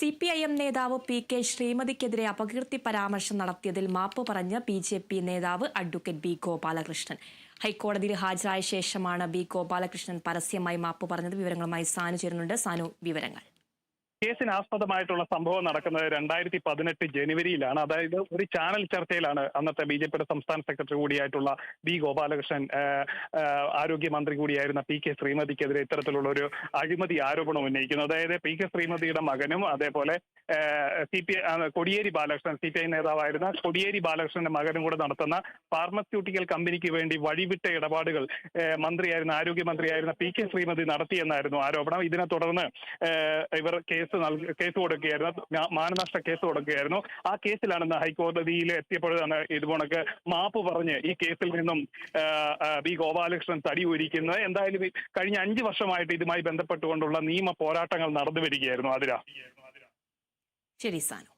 C P I M നേതാവ് P K ശ്രീമതിക്കെതിരെ അപകീർത്തി പരാമർശം നടത്തിയതിൽ മാപ്പ് പറഞ്ഞ് ബി ജെ പി നേതാവ് അഡ്വക്കേറ്റ് ബി ഗോപാലകൃഷ്ണൻ. ഹൈക്കോടതിയിൽ ഹാജരായ ശേഷമാണ് ബി ഗോപാലകൃഷ്ണൻ പരസ്യമായി മാപ്പ് പറഞ്ഞത്. വിവരങ്ങളുമായി സാനു ചേരുന്നുണ്ട്. സാനു വിവരങ്ങൾ. കേസിന് ആസ്പദമായിട്ടുള്ള സംഭവം നടക്കുന്നത് രണ്ടായിരത്തി പതിനെട്ട് ജനുവരിയിലാണ്. അതായത് ഒരു ചാനൽ ചർച്ചയിലാണ് അന്നത്തെ ബി ജെ പിയുടെ സംസ്ഥാന സെക്രട്ടറി കൂടിയായിട്ടുള്ള ബി ഗോപാലകൃഷ്ണൻ ആരോഗ്യമന്ത്രി കൂടിയായിരുന്ന പി കെ ശ്രീമതിക്കെതിരെ ഇത്തരത്തിലുള്ള ഒരു അഴിമതി ആരോപണം ഉന്നയിക്കുന്നു. അതായത് പി കെ ശ്രീമതിയുടെ മകനും അതേപോലെ C P Kodiyeri Balakrishnan C P I നേതാവായിരുന്ന കൊടിയേരി ബാലകൃഷ്ണന്റെ മകനും കൂടെ നടത്തുന്ന ഫാർമസ്യൂട്ടിക്കൽ കമ്പനിക്ക് വേണ്ടി വഴിവിട്ട ഇടപാടുകൾ മന്ത്രിയായിരുന്ന ആരോഗ്യമന്ത്രിയായിരുന്ന പി കെ ശ്രീമതി നടത്തിയെന്നായിരുന്നു ആരോപണം. ഇതിനെ തുടർന്ന് ഇവർ കേസ് നൽകി കേസ് കൊടുക്കുകയായിരുന്നു. മാനനഷ്ട കേസ് കൊടുക്കുകയായിരുന്നു. ആ കേസിലാണ് ഇന്ന് ഹൈക്കോടതിയിൽ എത്തിയപ്പോഴാണ് ഇതുപോണക്ക് മാപ്പ് പറഞ്ഞ് ഈ കേസിൽ നിന്നും ബി ഗോപാലകൃഷ്ണൻ തടി ഊരിക്കുന്നത്. എന്തായാലും കഴിഞ്ഞ അഞ്ച് വർഷമായിട്ട് ഇതുമായി ബന്ധപ്പെട്ടുകൊണ്ടുള്ള നിയമ പോരാട്ടങ്ങൾ നടന്നു വരികയായിരുന്നു അതിരാ ശരി സാനു.